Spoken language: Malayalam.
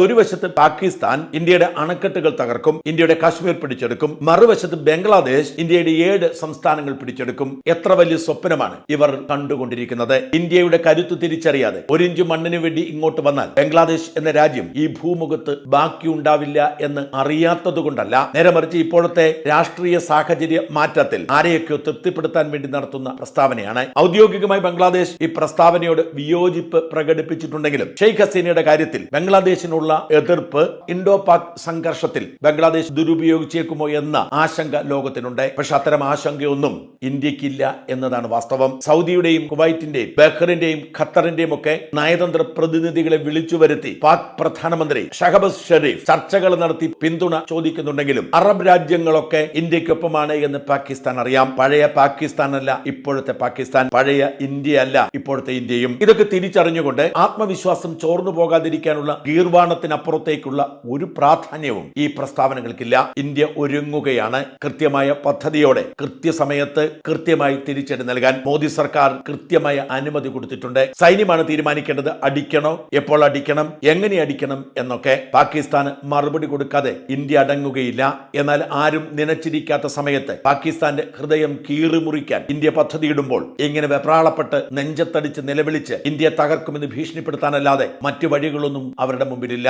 ഒരു വശത്ത് പാകിസ്ഥാൻ ഇന്ത്യയുടെ അണക്കെട്ടുകൾ തകർക്കും ഇന്ത്യയുടെ കാശ്മീർ പിടിച്ചെടുക്കും മറുവശത്ത് ബംഗ്ലാദേശ് ഇന്ത്യയുടെ ഏഴ് സംസ്ഥാനങ്ങൾ പിടിച്ചെടുക്കും. എത്ര വലിയ സ്വപ്നമാണ് ഇവർ കണ്ടുകൊണ്ടിരിക്കുന്നത്. ഇന്ത്യയുടെ കരുത്ത് തിരിച്ചറിയാതെ ഒരിഞ്ചു മണ്ണിന് വേണ്ടി ഇങ്ങോട്ട് വന്നാൽ ബംഗ്ലാദേശ് എന്ന രാജ്യം ഈ ഭൂമുഖത്ത് ബാക്കിയുണ്ടാവില്ല എന്ന് അറിയാത്തത് കൊണ്ടല്ല. നേരെ മറിച്ച് ഇപ്പോഴത്തെ രാഷ്ട്രീയ സാഹചര്യ മാറ്റത്തിൽ ആരെയൊക്കെയോ തൃപ്തിപ്പെടുത്താൻ വേണ്ടി നടത്തുന്ന പ്രസ്താവനയാണ്. ഔദ്യോഗികമായി ബംഗ്ലാദേശ് ഈ പ്രസ്താവനയോട് വിയോജിപ്പ് പ്രകടിപ്പിച്ചിട്ടുണ്ടെങ്കിലും ഷെയ്ഖ് ഹസീനയുടെ കാര്യത്തിൽ ബംഗ്ലാദേശിനുള്ള എതിർപ്പ് ഇൻഡോ പാക് സംഘർഷത്തിൽ ബംഗ്ലാദേശ് ദുരുപയോഗിച്ചേക്കുമോ എന്ന ആശങ്ക ലോകത്തിനുണ്ട്. പക്ഷെ അത്തരം ആശങ്കയൊന്നും ഇന്ത്യക്കില്ല എന്നതാണ് വാസ്തവം. സൗദിയുടെയും കുവൈറ്റിന്റെയും ബഹ്റിന്റെയും ഖത്തറിന്റെയും ഒക്കെ നയതന്ത്ര പ്രതിനിധികളെ വിളിച്ചു വരുത്തി പാക് പ്രധാനമന്ത്രി ഷഹബസ് ഷെരീഫ് ചർച്ചകൾ നടത്തി പിന്തുണ ചോദിക്കുന്നുണ്ടെങ്കിലും അറബ് രാജ്യങ്ങളൊക്കെ ഇന്ത്യക്കൊപ്പമാണ് എന്ന് പാകിസ്ഥാൻ അറിയാം. പഴയ പാകിസ്ഥാൻ അല്ല ഇപ്പോഴത്തെ പാകിസ്ഥാൻ. പഴയ ഇന്ത്യ അല്ല ഇപ്പോഴത്തെ ഇന്ത്യയും. ഇതൊക്കെ തിരിച്ചറിഞ്ഞുകൊണ്ട് ആത്മവിശ്വാസം ചോർന്നു പോകാതിരിക്കാനുള്ള ഗീർവാണത്തിനപ്പുറത്തേക്കുള്ള ഒരു പ്രാധാന്യവും ഈ പ്രസ്താവനകൾക്കില്ല. ഇന്ത്യ ഒരുങ്ങുകയാണ്. കൃത്യമായ പദ്ധതിയോടെ കൃത്യസമയത്ത് കൃത്യമായി തിരിച്ചടി നൽകാൻ മോദി സർക്കാർ കൃത്യമായ അനുമതി കൊടുത്തിട്ടുണ്ട്. സൈന്യമാണ് തീരുമാനിക്കേണ്ടത്. അടിക്കണോ? എപ്പോൾ അടിക്കണം? എങ്ങനെ അടിക്കണം? എന്നൊക്കെ പാകിസ്ഥാന് മറുപടി കൊടുക്കാതെ ഇന്ത്യ അടങ്ങുകയില്ല. എന്നാൽ ആരും നനച്ചിരിക്കാത്ത സമയത്ത് പാകിസ്ഥാന്റെ ഹൃദയം കീറിമുറിക്കാൻ ഇന്ത്യ പദ്ധതിയിടുമ്പോൾ ഇങ്ങനെ വെപ്രാളപ്പെട്ട് നെഞ്ചത്തടിച്ച് നിലവിളിച്ച് ഇന്ത്യ തകർക്കുമെന്ന് ഭീഷണിപ്പെടുത്താനല്ലാതെ മറ്റു വഴികളൊന്നും അവരുടെ മുമ്പിലില്ല.